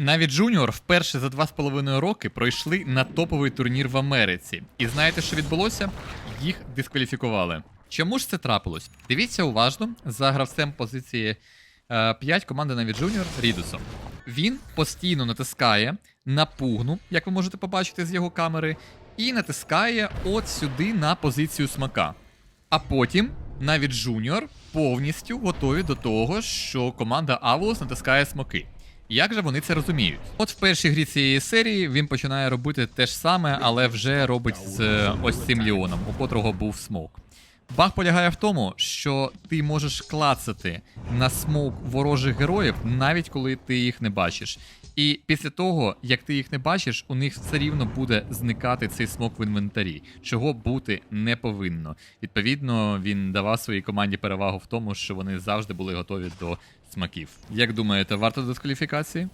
Навіть Джуніор вперше за два з половиною роки пройшли на топовий турнір в Америці. І знаєте, що відбулося? Їх дискваліфікували. Чому ж це трапилось? Дивіться уважно за гравцем позиції е, 5 команди Навіть Джуніор Рідусом. Він постійно натискає на пугну, як ви можете побачити з його камери, і натискає от сюди на позицію смака. А потім навіть Джуніор повністю готові до того, що команда Аволос натискає смоки. Як же вони це розуміють? От в першій грі цієї серії він починає робити те ж саме, але вже робить з е, ось цим Ліоном, у котрого був смок. Баг полягає в тому, що ти можеш клацати на смок ворожих героїв, навіть коли ти їх не бачиш. І після того, як ти їх не бачиш, у них все рівно буде зникати цей смок в інвентарі, чого бути не повинно. Відповідно, він давав своїй команді перевагу в тому, що вони завжди були готові до смаків. Як думаєте, варто дискваліфікації?